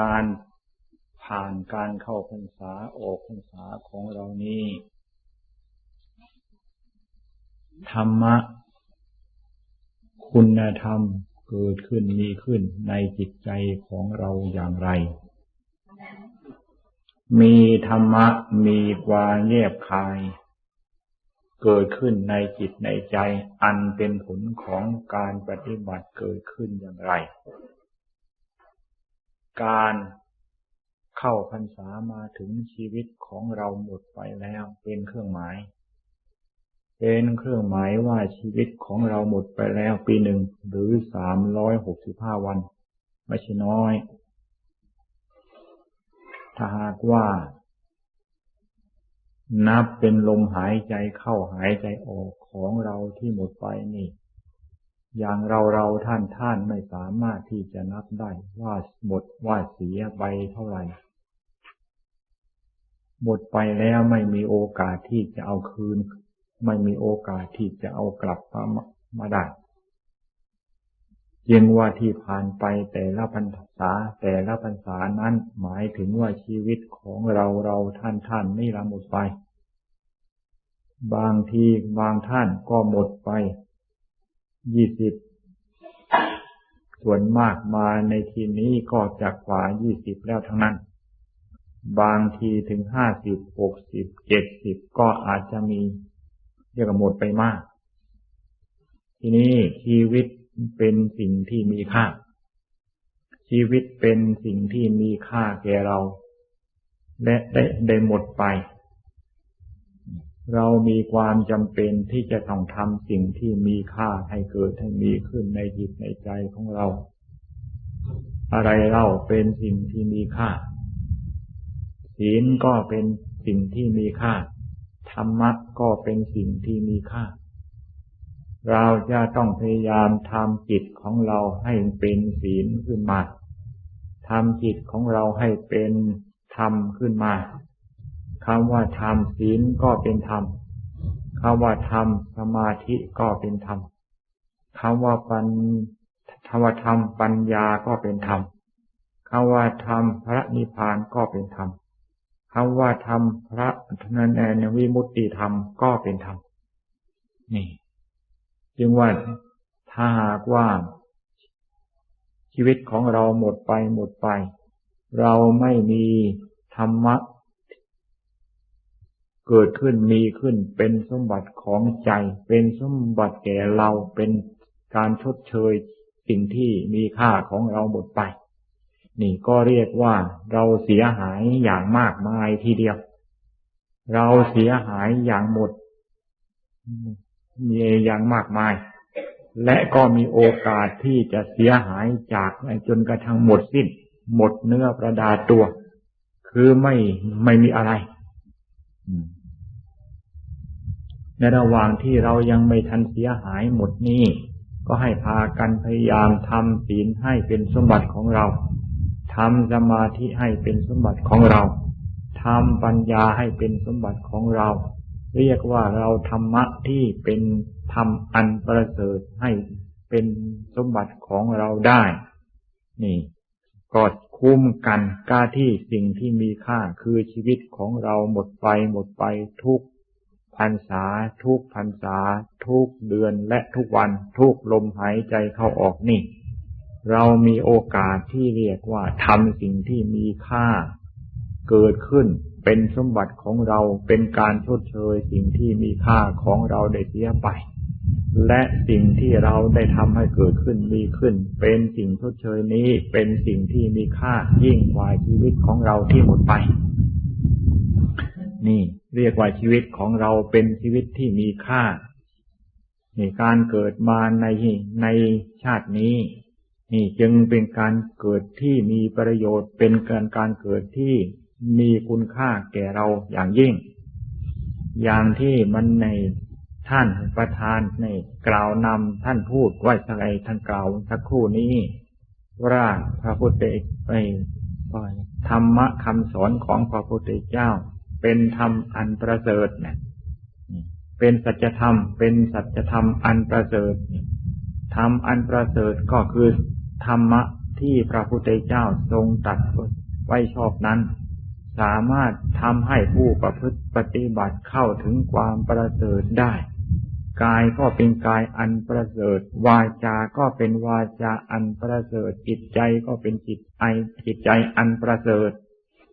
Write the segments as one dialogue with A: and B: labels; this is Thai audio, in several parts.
A: การผ่านการเข้าพรรษาออกพรรษาของเรานี้ ธรรมะ คุณธรรมเกิดขึ้นมีขึ้นในจิตใจของเราอย่างไร มีธรรมะมีความเงียบคาย เกิดขึ้นในจิตในใจ อันเป็นผลของการปฏิบัติเกิดขึ้นอย่างไร การเข้าพรรษามาถึงชีวิตของเราหมดไปแล้วเป็นเครื่องหมาย เป็นเครื่องหมายว่าชีวิตของเราหมดไปแล้วปีหนึ่งหรือสามร้อยหกสิบห้าวัน ไม่ใช่น้อย ถ้าหากว่า นับเป็นลมหายใจเข้าหายใจออกของเราที่หมดไปนี่ อย่างเราเราท่านท่านไม่สามารถที่จะนับได้ว่าหมดว่าเสียไปเท่าไหร่ หมดไปแล้วไม่มีโอกาสที่จะเอาคืน ไม่มีโอกาสที่จะเอากลับมามาได้ยังว่าที่ผ่านไปแต่ละพรรษาแต่ละพรรษานั้นหมายถึงว่าชีวิตของเราเราท่านท่านไม่ละหมดไป บางทีบางท่านก็หมดไป ยี่สิบส่วนมากมาในทีนี้ก็จะกว่ายี่สิบแล้วทั้งนั้น บางทีถึงห้าสิบหกสิบเจ็ดสิบก็อาจจะมีเรียกหมดไปมาก ทีนี้ชีวิตเป็นสิ่งที่มีค่า ชีวิตเป็นสิ่งที่มีค่าแก่เรา และได้ได้หมดไป เรามีความจำเป็นที่จะต้องทำสิ่งที่มีค่าให้เกิดให้มีขึ้นในจิตในใจของเรา อะไรเล่าเป็นสิ่งที่มีค่า ศีลก็เป็นสิ่งที่มีค่า ธรรมะก็เป็นสิ่งที่มีค่า เราจะต้องพยายามทำจิตของเราให้เป็นศีลขึ้นมาทำจิตของเราให้เป็นธรรมขึ้นมา คำว่าธรรมศีลก็เป็นธรรมคำว่าธรรมสมาธิก็เป็นธรรมคำว่าปัญธรรมธรรมปัญญาก็เป็นธรรมคำว่าธรรมพระนิพพานก็เป็นธรรมคำว่าธรรมพระนันแอนวิมุตติธรรมก็เป็นธรรมนี่จึงว่าถ้าหากว่า ชีวิตของเราหมดไปหมดไป เราไม่มีธรรมะ เกิดขึ้นมีขึ้นเป็นสมบัติของใจ เป็นสมบัติแก่เราเป็นการชดเชยสิ่งที่มีค่าของเราหมดไป นี่ก็เรียกว่าเราเสียหายอย่างมากมายทีเดียว เราเสียหายอย่างหมดมีอย่างมากมาย และก็มีโอกาสที่จะเสียหายจากจนกระทั่งหมดสิ้น หมดเนื้อประดาตัว คือไม่ไม่มีอะไร ในระหว่างที่เรายังไม่ทันเสียหายหมดนี้ ก็ให้พากันพยายามทำศีลให้เป็นสมบัติของเราทำสมาธิให้เป็นสมบัติของเราทำปัญญาให้เป็นสมบัติของเรา เรียกว่าเราธรรมะที่เป็นธรรมอันประเสริฐให้เป็นสมบัติของเราได้ นี่ก็คุ้มกันกาที่สิ่งที่มีค่าคือชีวิตของเราหมดไปหมดไปทุก พรรษาทุกพรรษา ทุกเดือนและทุกวันทุกลมหายใจเข้าออกนี่ เรามีโอกาสที่เรียกว่าทำสิ่งที่มีค่า เกิดขึ้นเป็นสมบัติของเราเป็นการชดเชยสิ่งที่มีค่าของเราได้เสียไป และสิ่งที่เราได้ทำให้เกิดขึ้นมีขึ้น เป็นสิ่งชดเชยนี้เป็นสิ่งที่มีค่ายิ่งกว่าชีวิตของเราที่หมดไป นี่เรียกว่าชีวิตของเราเป็นชีวิตที่มีค่าในการเกิดมาในในชาตินี้ นี่จึงเป็นการเกิดที่มีประโยชน์เป็นการการเกิดที่มีคุณค่าแก่เราอย่างยิ่ง อย่างที่มันในท่านประธานในกล่าวนำท่านพูดไว้สักไอท่านกล่าวสักครู่นี้ ว่าพระพุทธไปธรรมะคำสอนของพระพุทธเจ้า เป็นธรรมอันประเสริฐเนี่ยเป็นสัจธรรม เป็นสัจธรรมอันประเสริฐธรรมอันประเสริฐก็คือธรรมะที่พระพุทธเจ้าทรงตัดไว้ชอบนั้น สามารถทำให้ผู้ประพฤติปฏิบัติเข้าถึงความประเสริฐได้ กายก็เป็นกายอันประเสริฐ วาจา ก็เป็นวาจาอันประเสริฐ จิตใจก็เป็นจิตไอจิตใจอันประเสริฐ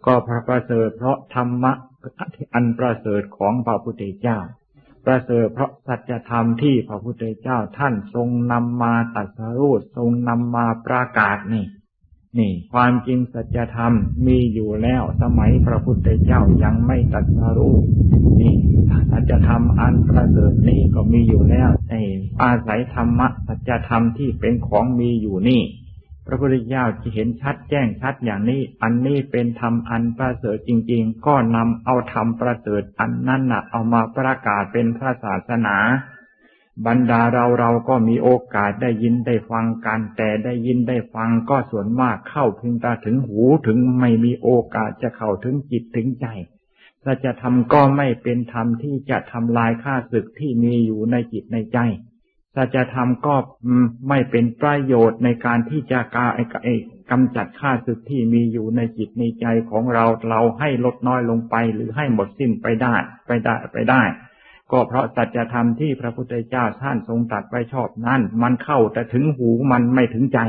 A: ก็พระประเสริฐเพราะธรรมะ อันประเสริฐของพระพุทธเจ้า ประเสริฐเพราะสัจธรรมที่พระพุทธเจ้าท่านทรงนำมาตัดสรูปทรงนำมาประกาศนี่นี่ ความจริงสัจธรรมมีอยู่แล้วสมัยพระพุทธเจ้ายังไม่ตัดสรูปนี่สัจธรรมอันประเสริฐนี่ก็มีอยู่แล้วไอ้อาศัยธรรมะสัจธรรมที่เป็นของมีอยู่นี่ พระพุทธเจ้าจะเห็นชัดแจ้งชัดอย่างนี้ อันนี้เป็นธรรมอันประเสริฐจริง ๆ ก็นำเอาธรรมประเสริฐอันนั้นนะเอามาประกาศเป็นพระศาสนา บรรดาเราเราก็มีโอกาสได้ยินได้ฟังกัน แต่ได้ยินได้ฟังก็ส่วนมากเข้าถึงตาถึงหูถึงไม่มีโอกาสจะเข้าถึงจิตถึงใจถ้าจะทำก็ไม่เป็นธรรมที่จะทำลายข้าศึกที่มีอยู่ในจิตในใจ สัจธรรมก็ไม่เป็นประโยชน์ในการที่จะกากำจัดข้าศึกที่มีอยู่ในจิตในใจของเราเราให้ลดน้อยลงไปหรือให้หมดสิ้นไปได้ไปได้ไปได้ ก็เพราะสัจธรรมที่พระพุทธเจ้าท่านทรงตัดไว้ชอบนั้น มันเข้าแต่ถึงหูมันไม่ถึงใจ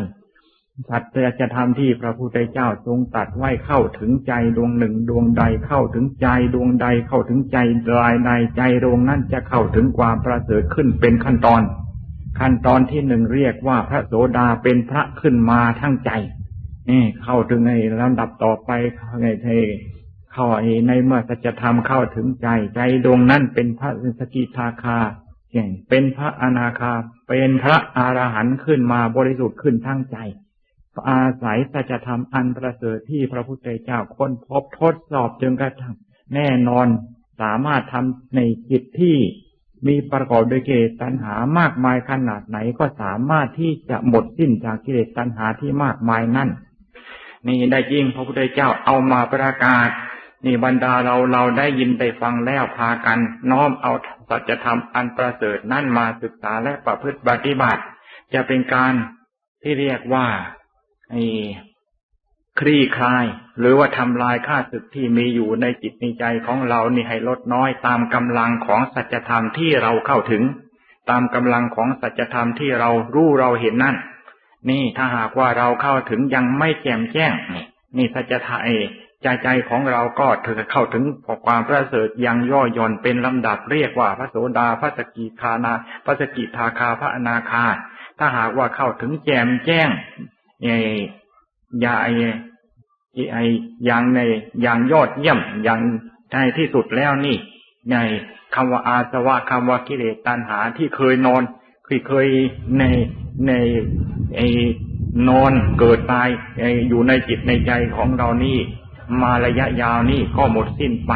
A: สัจธรรมที่พระพุทธเจ้าทรงตัดไว้เข้าถึงใจดวงหนึ่งดวงใดเข้าถึงใจดวงใดเข้าถึงใจรายใดใจดวงนั้นจะเข้าถึงความประเสริฐขึ้นเป็นขั้นตอน ขั้นตอนที่หนึ่งเรียกว่าพระโสดาเป็นพระขึ้นมาทั้งใจ นี่เข้าถึงในลำดับต่อไปไงเทเข้าในเมื่อสัจธรรมเข้าถึงใจใจดวงนั้นเป็นพระสกิทาคาเก่งเป็นพระอนาคา เป็นพระอรหันต์ขึ้นมาบริสุทธิ์ขึ้นทั้งใจ อาศัยสัจธรรมอันประเสริฐที่พระพุทธเจ้าค้นพบทดสอบจนกระทั่งแน่นอนสามารถทำในจิตที่ มีประกอบด้วยกิเลสตัณหามากมายขนาดไหนก็สามารถที่จะหมดสิ้นจากกิเลสตัณหาที่มากมายนั่น นี่ได้ยิ่งพระพุทธเจ้าเอามาประกาศ นี่บรรดาเราเราได้ยินได้ฟังแล้วพากัน น้อมเอาสัจธรรมอันประเสริฐนั่นมาศึกษาและประพฤติปฏิบัติ จะเป็นการที่เรียกว่าไอ้ คลี่คลาย หรือว่าทำลายข้าศึกที่มีอยู่ในจิตในใจของเรานี่ให้ลดน้อยตามกำลังของสัจธรรมที่เราเข้าถึง ตามกำลังของสัจธรรมที่เรารู้เราเห็นนั่น นี่ถ้าหากว่าเราเข้าถึงยังไม่แจ่มแจ้ง นี่สัจธรรมใจใจของเราก็ถึงเข้าถึงความประเสริฐยังย่อย่อนเป็นลำดับเรียกว่าพระโสดาพระสกิทานาพระสกิทาคาพระอนาคา ถ้าหากว่าเข้าถึงแจ่มแจ้งอ ยาไอไออย่างในอย่างยอดเยี่ยมอย่างในที่สุดแล้วนี่ ในคำว่าอาสวะคำว่ากิเลสตัณหาที่เคยนอนเคยเคยในในไอนอนเกิดตายอยู่ในจิตในใจของเรานี่มาระยะยาวนี่ก็หมดสิ้นไป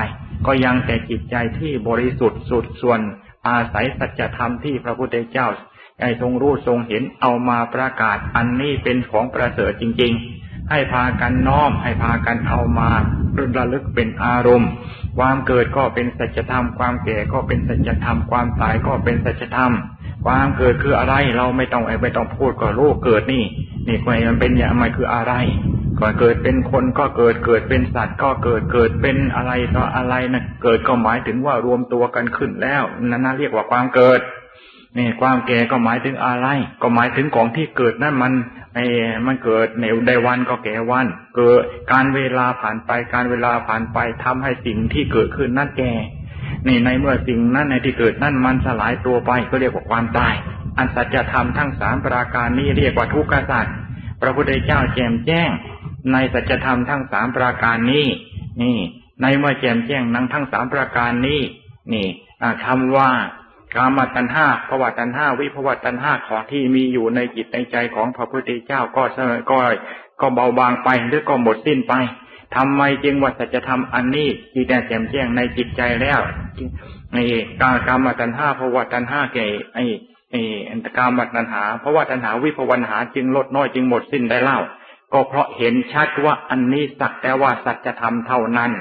A: ก็ยังแต่จิตใจที่บริสุทธิ์สุดส่วนอาศัยสัจธรรมที่พระพุทธเจ้าไอ้ทรงรู้ทรงเห็นเอามาประกาศอันนี้เป็นของประเสริฐจริง ๆ ให้พากันน้อม ให้พากันเอามาระลึกเป็นอารมณ์ ความเกิดก็เป็นสัจธรรม ความแก่ก็เป็นสัจธรรม ความตายก็เป็นสัจธรรม ความเกิดคืออะไรเราไม่ต้องไม่ต้องพูดก็รู้เกิดนี่ นี่มันเป็นอย่างไรคืออะไรก่อนเกิดเป็นคนก็เกิดเกิดเป็นสัตว์ก็เกิดเกิดเป็นอะไรต่ออะไรนะเกิดก็หมายถึงว่ารวมตัวกันขึ้นแล้วนั่นเรียกว่าความเกิดนี่ความแก่ก็หมายถึงอะไร ก็หมายถึงของที่เกิดนั่นมัน ไอ้มันเกิดในใดวันก็แก่วัน เกิดการเวลาผ่านไปการเวลาผ่านไปทำให้สิ่งที่เกิดขึ้นนั่นแก่นี่ในเมื่อสิ่งนั้นในที่เกิดนั่นมันสลายตัวไปก็เรียกว่าความตาย อันสัจธรรมทั้งสามประการนี้เรียกว่าทุกขสัจพระพุทธเจ้าแจมแจ้ง ในสัจธรรมทั้งสามประการนี้ นี่ ในเมื่อแจมแจ้งนั้งทั้งสามประการนี้ นี่คำว่า กามตัณห้าภวตัณห้าวิภวตัณห้าของที่มีอยู่ในจิตในใจของพระพุทธเจ้าก็ก็ก็เบาบางไปหรือก็หมดสิ้นไปทำไมจึงว่าสัจธรรมอันนี้ที่แต่แจ่มแจ้งในจิตใจแล้วในกากามตัณห้าภวตัณห้าแก่ไอ้ไอ้อันตกามตัณหาเพราะว่าตัณหาวิภวันหาจึงลดน้อยจึงหมดสิ้นได้เล่า ก็เพราะเห็นชัดว่าอันนี้สักแต่ว่าสัจธรรมเท่านั้น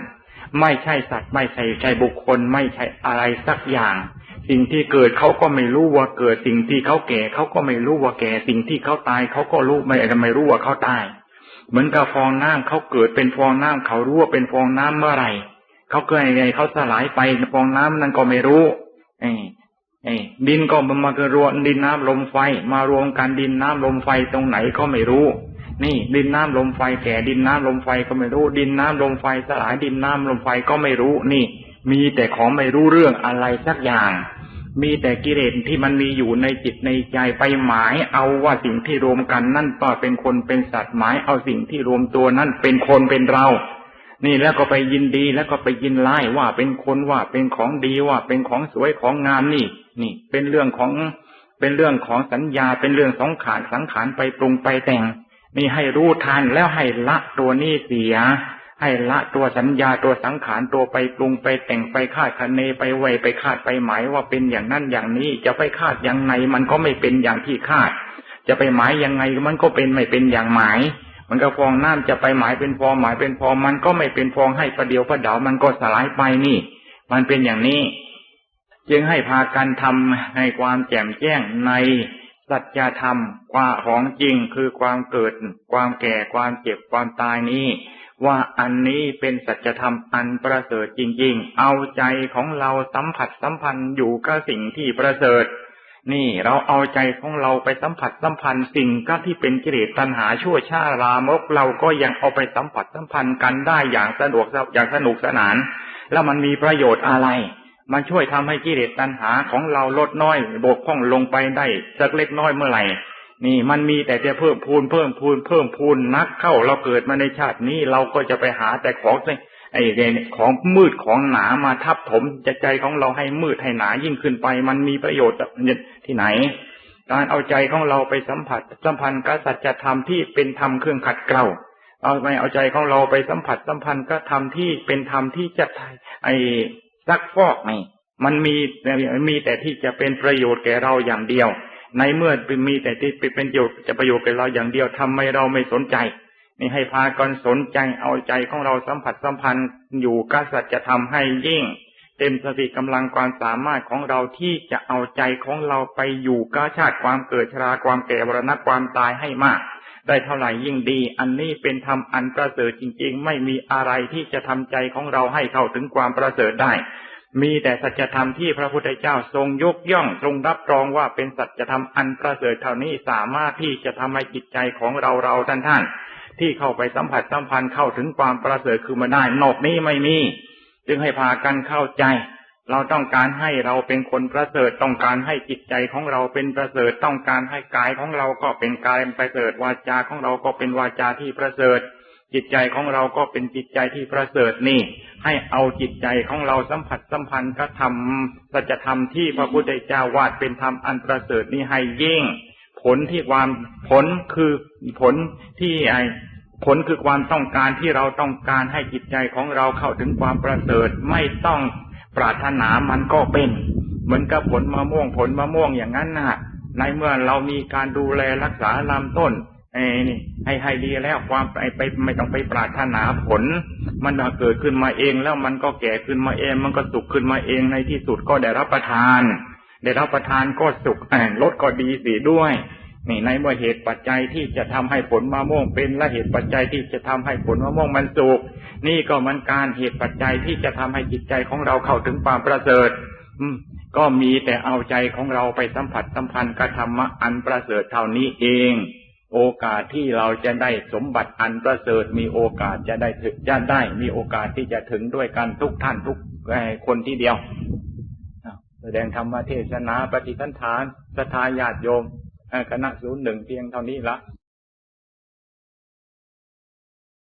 A: ไม่ใช่สัตว์ไม่ใช่ใช่บุคคลไม่ใช่อะไรสักอย่าง สิ่งที่เกิดเขาก็ไม่รู้ว่าเกิด สิ่งที่เขาแก่เขาก็ไม่รู้ว่าแก่ สิ่งที่เขาตายเขาก็รู้ไม่ไม่รู้ว่าเขาตาย เหมือนกับฟองน้ำเขาเกิดเป็นฟองน้ำเขารู้ว่าเป็นฟองน้ำเมื่อไหร่เขาเกิดยังไงเขาสลายไปฟองน้ำนั้นก็ไม่รู้เอ้เอ้ดินก็มันมาเกิดรวมดินน้ำลมไฟ มารวมกันดินน้ำลมไฟตรงไหนก็ไม่รู้ นี่ ดินน้ำลมไฟแก่ดินน้ำลมไฟก็ไม่รู้ ดินน้ำลมไฟสลายดินน้ำลมไฟก็ไม่รู้ นี่ มีแต่ของไม่รู้เรื่องอะไรสักอย่าง มีแต่กิเลสที่มันมีอยู่ในจิตในใจไปหมาย เอาว่าสิ่งที่รวมกันนั่นก็เป็นคนเป็นสัตว์หมาย เอาสิ่งที่รวมตัวนั่นเป็นคนเป็นเรา นี่แล้วก็ไปยินดีแล้วก็ไปยินไล่ว่าเป็นคนว่าเป็นของดีว่าเป็นของสวยของงามนี่ นี่ เป็นเรื่องของเป็นเรื่องของสัญญาเป็นเรื่องสองขานสังขารไปปรุงไปแต่ง นี่ให้รู้ทันแล้วให้ละตัวนี้เสีย ให้ละตัวสัญญาตัวสังขารตัวไปปรุงไปแต่งไปคาดคะเนไปไวไปคาดไปหมายว่าเป็นอย่างนั้นอย่างนี้ จะไปคาดอย่างไงมันก็ไม่เป็นอย่างที่คาด จะไปหมายยังไงมันก็เป็นไม่เป็นอย่างหมาย มันก็ฟองน้ำจะไปหมายเป็นฟองหมายเป็นฟองมันก็ไม่เป็นฟองให้ประเดียวประเดามันก็สลายไปนี่ มันเป็นอย่างนี้ จึงให้พากันทำให้ความแจ่มแจ้งในสัจธรรมกว่าของจริงคือความเกิด ความแก่ความเจ็บความตายนี้ ว่าอันนี้เป็นสัจธรรมอันประเสริฐจริง ๆ เอาใจของเราสัมผัสสัมพันธ์อยู่กับสิ่งที่ประเสริฐ นี่เราเอาใจของเราไปสัมผัสสัมพันธ์สิ่งก็ที่เป็นกิเลสตัณหาชั่วชาลามกเราก็ยังเอาไปสัมผัสสัมพันธ์กันได้อย่างสะดวกอย่างสนุกสนาน แล้วมันมีประโยชน์อะไร มันช่วยทำให้กิเลสตัณหาของเราลดน้อยบกพร่องลงไปได้สักเล็กน้อยเมื่อไหร่ นี่มันมีแต่จะเพิ่มพูนเพิ่มพูนเพิ่มพูนนักเข้าเราเกิดมาในชาตินี้เราก็จะไปหาแต่ของไอ้เรของมืดของหนามาทับถมใจใจของเราให้มืดให้หนายิ่งขึ้นไป มันมีประโยชน์ที่ไหน การเอาใจของเราไปสัมผัสสัมพันธ์กับสัจธรรมที่เป็นธรรมเครื่องขัดเกลาเอาไปเอาใจของเราไปสัมผัสสัมพันธ์กับธรรมที่เป็นธรรมที่จะไอ้ซักฟอกนี่มันมีมีแต่ที่จะเป็นประโยชน์แก่เราอย่างเดียว ในเมื่อมีแต่ที่เป็นประโยชน์จะประโยชน์กับเราอย่างเดียวทำไมเราไม่สนใจนี่ให้พากันสนใจเอาใจของเราสัมผัสสัมพันธ์อยู่กับสัจธรรมให้ยิ่ง เต็มสติกำลังความสามารถของเราที่จะเอาใจของเราไปอยู่กับชาติความเกิดชราความแก่วรณะความตายให้มาก ได้เท่าไหร่ยิ่งดี อันนี้เป็นธรรมอันประเสริฐจริง ๆ ไม่มีอะไรที่จะทำใจของเราให้เข้าถึงความประเสริฐได้ มีแต่สัจธรรมที่พระพุทธเจ้าทรงยกย่องทรงรับรองว่าเป็นสัจธรรมอันประเสริฐเท่านี้สามารถที่จะทำให้จิตใจของเราเราท่านท่านที่เข้าไปสัมผัสสัมพันธ์เข้าถึงความประเสริฐคือมาได้ นอกนี้ไม่มี จึงให้พากันเข้าใจ เราต้องการให้เราเป็นคนประเสริฐต้องการให้จิตใจของเราเป็นประเสริฐต้องการให้กายของเราก็เป็นกายประเสริฐวาจาของเราก็เป็นวาจาที่ประเสริฐ จิตใจของเราก็เป็นจิตใจที่ประเสริฐนี่ ให้เอาจิตใจของเราสัมผัสสัมพันธ์กับธรรมสัจธรรมที่พระพุทธเจ้าวาดเป็นธรรมอันประเสริฐนี่ให้ยิ่ง ผลที่ความผลคือผลที่ไอผลคือความต้องการที่เราต้องการให้จิตใจของเราเข้าถึงความประเสริฐไม่ต้องปรารถนามันก็เป็น เหมือนกับผลมะม่วงผลมะม่วงอย่างนั้นนะในเมื่อเรามีการดูแลรักษาลำต้นไอ้นี่ ให้ให้ดีแล้วความไปไปไม่ต้องไปปรารถนาผล มันเกิดขึ้นมาเองแล้วมันก็แก่ขึ้นมาเอง มันก็สุกขึ้นมาเองในที่สุดก็ได้รับประทาน ได้รับประทานก็สุกลดก็ดีสีด้วยนี่ในเมื่อเหตุปัจจัยที่จะทำให้ผลมะม่วงเป็นและเหตุปัจจัยที่จะทำให้ผลมะม่วงมันสุกนี่ก็มันการเหตุปัจจัยที่จะทำให้จิตใจของเราเข้าถึงความประเสริฐ อืม ก็มีแต่เอาใจของเราไปสัมผัสสัมพันธ์กับธรรมะอันประเสริฐเท่านี้เอง โอกาสที่เราจะได้สมบัติอันประเสริฐมีโอกาสจะได้ถึงจะได้มีโอกาสที่จะถึงด้วยกันทุกท่านทุกคนที่เดียวแสดงธรรมเทศนาปฏิทันฐานสทายาติโยมคณะศูนย์หนึ่งเพียงเท่านี้ละ